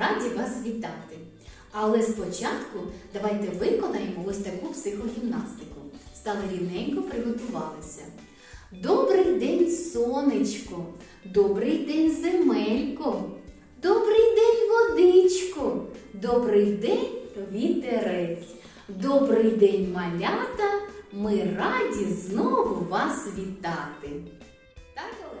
раді вас вітати. Але спочатку давайте виконаємо ось таку психогімнастику. Стали рівненько, приготувалися. Добрий день, сонечко, добрий день, земелько, добрий день, водичко, добрий день, вітерець, добрий день, малята. Ми раді знову вас вітати. Так,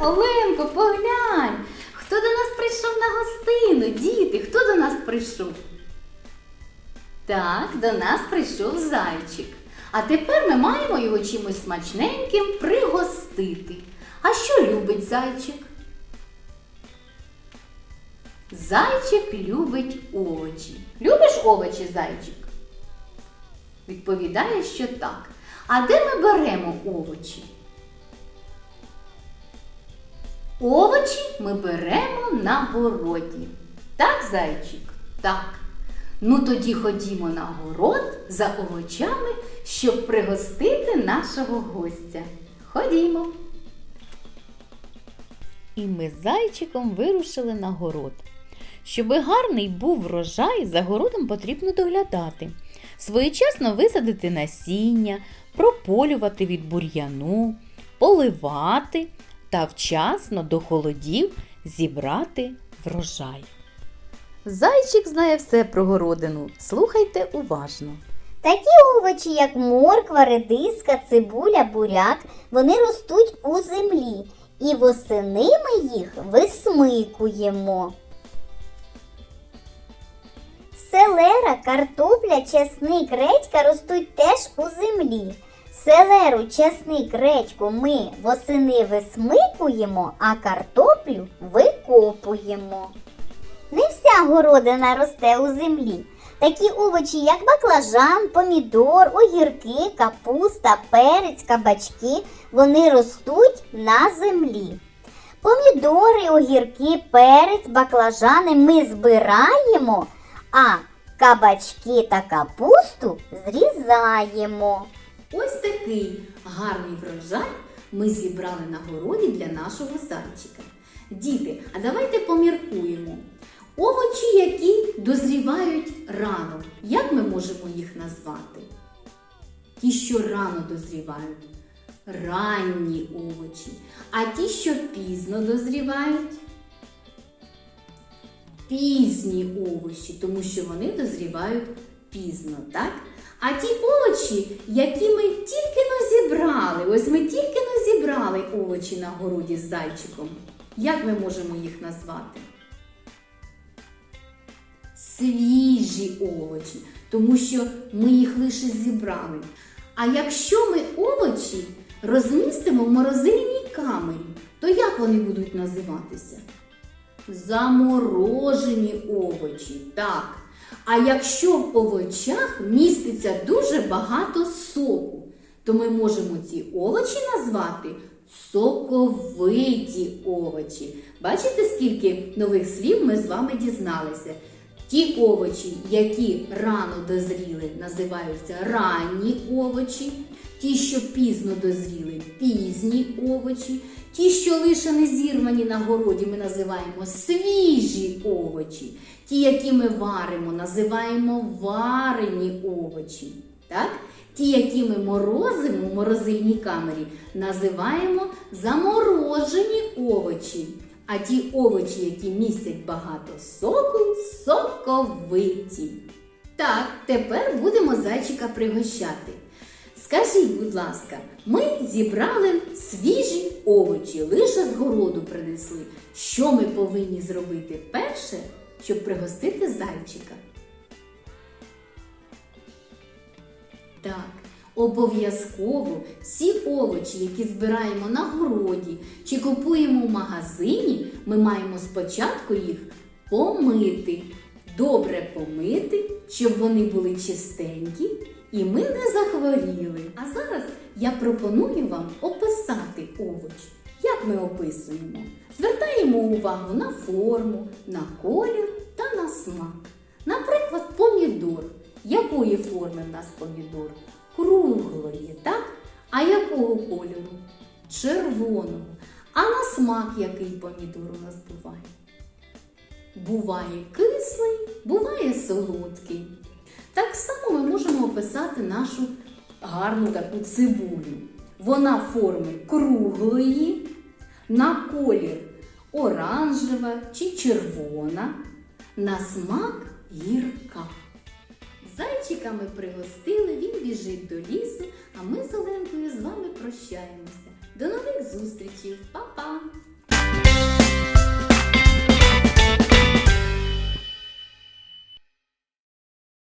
Оленко, поглянь! Хто до нас прийшов на гостину? Діти, хто до нас прийшов? Так, до нас прийшов зайчик. А тепер ми маємо його чимось смачненьким пригостити. А що любить зайчик? Зайчик любить овочі. Любиш овочі, зайчик? Відповідає, що так. А де ми беремо овочі? Овочі ми беремо на городі. Так, зайчик? Так. Ну тоді ходімо на город за овочами, щоб пригостити нашого гостя. Ходімо. І ми з зайчиком вирушили на город. Щоби гарний був врожай, за городом потрібно доглядати. Своєчасно висадити насіння, прополювати від бур'яну, поливати та вчасно до холодів зібрати врожай. Зайчик знає все про городину. Слухайте уважно. Такі овочі, як морква, редиска, цибуля, буряк, вони ростуть у землі, і восени ми їх висмикуємо. Селера, картопля, чесник, редька ростуть теж у землі. Селеру, чесник, редьку ми восени висмикуємо, а картоплю викопуємо. Не вся городина росте у землі. Такі овочі, як баклажан, помідор, огірки, капуста, перець, кабачки, вони ростуть на землі. Помідори, огірки, перець, баклажани ми збираємо, а кабачки та капусту зрізаємо. Ось такий гарний врожай ми зібрали на городі для нашого зайчика. Діти, а давайте поміркуємо. Овочі, які дозрівають рано, як ми можемо їх назвати? Ті, що рано дозрівають, ранні овочі, а ті, що пізно дозрівають, пізні овочі, тому що вони дозрівають пізно, так? А ті овочі, які ми тільки но зібрали, ось ми тільки но зібрали овочі на городі з зайчиком. Як ми можемо їх назвати? Свіжі овочі, тому що ми їх лише зібрали. А якщо ми овочі розмістимо в морозильній камері, то як вони будуть називатися? Заморожені овочі, так. А якщо в овочах міститься дуже багато соку, то ми можемо ці овочі назвати соковиті овочі. Бачите, скільки нових слів ми з вами дізналися? Ті овочі, які рано дозріли, називаються ранні овочі. Ті, що пізно дозріли, пізні овочі. Ті, що лише не зірвані на городі, ми називаємо свіжі овочі. Ті, які ми варимо, називаємо варені овочі. Так? Ті, які ми морозимо в морозильній камері, називаємо заморожені овочі. А ті овочі, які містять багато соку, соковиті. Так, тепер будемо зайчика пригощати. Скажіть, будь ласка, ми зібрали свіжі овочі, лише з городу принесли. Що ми повинні зробити перше, щоб пригостити зайчика? Так, обов'язково всі овочі, які збираємо на городі чи купуємо в магазині, ми маємо спочатку їх помити. Добре помити, щоб вони були чистенькі і ми не захворіли. А зараз я пропоную вам описати овоч. Як ми описуємо? Звертаємо увагу на форму, на колір та на смак. Наприклад, помідор. Якої форми в нас помідор? Круглої, так? А якого кольору? червоного. А на смак який помідор у нас буває? Буває кислий, буває солодкий. Так само ми можемо описати нашу гарну таку цибулю. Вона форми круглої, на колір оранжева чи червона, на смак гірка. Зайчиками пригостили, він біжить до лісу, а ми з Оленкою з вами прощаємося. До нових зустрічей! Па!